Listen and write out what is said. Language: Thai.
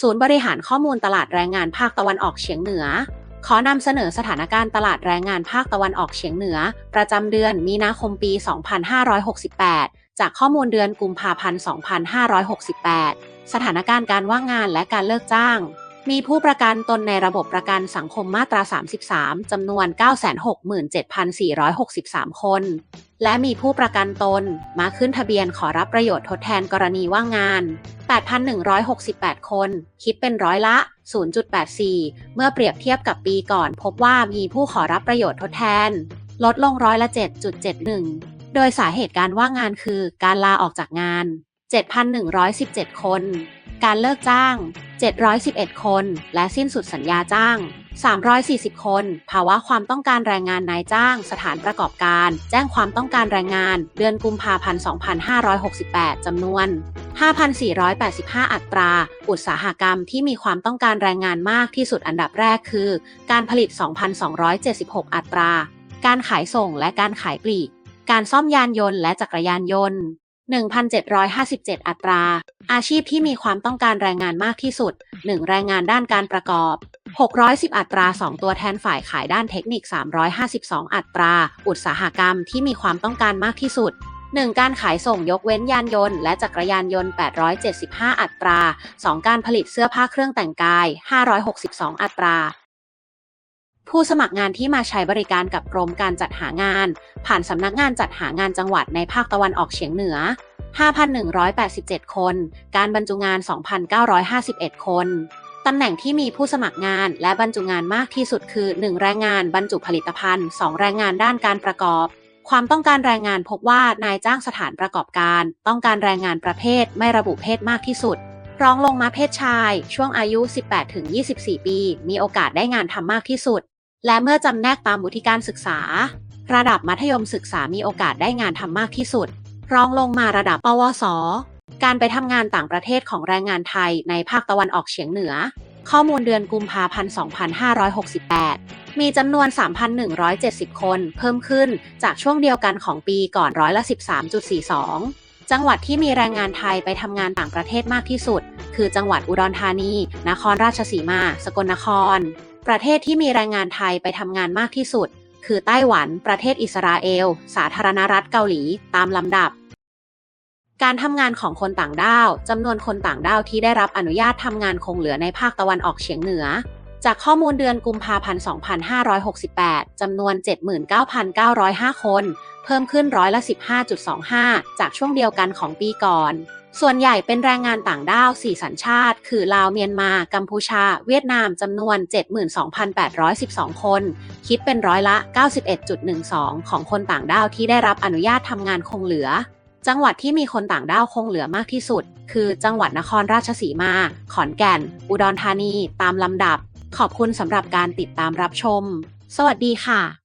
ศูนย์บริหารข้อมูลตลาดแรงงานภาคตะวันออกเฉียงเหนือ ขอนำเสนอสถานการณ์ตลาดแรงงานภาคตะวันออกเฉียงเหนือ ประจำเดือนมีนาคมปี 2568 จากข้อมูลเดือนกุมภาพันธ์ 2568 สถานการณ์การว่างงานและการเลิกจ้าง มีผู้ประกันตนในระบบประกันสังคมมาตรา 33 จำนวน 967,463 คน และมีผู้ประกันตนมาขึ้นทะเบียนขอรับประโยชน์ทดแทนกรณีว่างงาน 8,168 คน คิดเป็นร้อยละ 0.84 เมื่อเปรียบเทียบกับปีก่อน พบว่ามีผู้ขอรับประโยชน์ทดแทน ลดลงร้อยละ 7.71 โดยสาเหตุการว่างงานคือการลาออกจากงาน 7,117 คน การเลิกจ้าง 711 คน และสิ้นสุดสัญญาจ้าง 340 คน ภาวะความต้องการแรงงานนายจ้าง สถานประกอบการ แจ้งความต้องการแรงงาน เดือนกุมภาพันธ์ 2568 จำนวน 5,485 อัตรา อุตสาหกรรมที่มีความต้องการแรงงานมากที่สุดอันดับแรกคือ การผลิต 2,276 อัตรา การขายส่งและการขายปลีก การซ่อมยานยนต์และจักรยานยนต์ 1,757 อัตรา อาชีพที่มีความต้องการแรงงานมากที่สุด 1 แรงงานด้านการประกอบ 610 อัตรา 2 ตัวแทนฝ่ายขายด้านเทคนิค 352 อัตรา อุตสาหกรรมที่มีความต้องการมากที่สุด 1 การขายส่งยกเว้นยานยนต์ และจักรยานยนต์ 875 อัตรา 2 การผลิตเสื้อผ้าเครื่องแต่งกาย 562 อัตรา ผู้สมัครงานที่มาใช้บริการกับกรมการจัดหางาน ผ่านสำนักงานจัดหางานจังหวัดในภาคตะวันออกเฉียงเหนือ 5,187 คน การบรรจุงาน 2,951 คนตำแหน่งที่มีผู้สมัครงานและบรรจุงานมากที่สุดคือ 1 แรงงานบรรจุผลิตภัณฑ์ 2 แรงงานด้านการประกอบ ความต้องการแรงงานพบว่านายจ้างสถานประกอบการ ต้องการแรงงานประเภทไม่ระบุเพศมากที่สุด รองลงมาเพศชาย ช่วงอายุ 18-24 ปี มีโอกาสได้งานทำมากที่สุด และเมื่อจำแนกตามวุฒิการศึกษา ระดับมัธยมศึกษามีโอกาสได้งานทำมากที่สุด รองลงมาระดับปวส การไปทำงานต่างประเทศของแรงงานไทยในภาคตะวันออกเฉียงเหนือ ข้อมูลเดือนกุมภาพันธ์ 2568 มีจำนวน 3,170 คน เพิ่มขึ้นจากช่วงเดียวกันของปีก่อนร้อยละ 13.42 จังหวัดที่มีแรงงานไทยไปทำงานต่างประเทศมากที่สุด คือจังหวัดอุดรธานี นครราชสีมา สกลนคร ประเทศที่มีแรงงานไทยไปทำงานมากที่สุด คือไต้หวัน ประเทศอิสราเอล สาธารณรัฐเกาหลี ตามลำดับ การทำงานของคนต่างด้าวจำนวนคนต่างด้าวที่ได้รับอนุญาตทำงานคงเหลือในภาคตะวันออกเฉียงเหนือ จากข้อมูลเดือนกุมภาพันธ์ 2568 จำนวน 79,905 คน เพิ่มขึ้นร้อยละ 15.25 จากช่วงเดียวกันของปีก่อน ส่วนใหญ่เป็นแรงงานต่างด้าว 4 สัญชาติ คือลาวเมียนมา กัมพูชา เวียดนามจำนวน 72,812 คน คิดเป็นร้อยละ 91.12 ของคนต่างด้าวที่ได้รับอนุญาตทำงานคงเหลือ จังหวัดที่มีคนต่างด้าวคงเหลือมากที่สุด คือจังหวัดนครราชสีมา ขอนแก่น อุดรธานี ตามลำดับ ขอบคุณสำหรับการติดตามรับชม สวัสดีค่ะ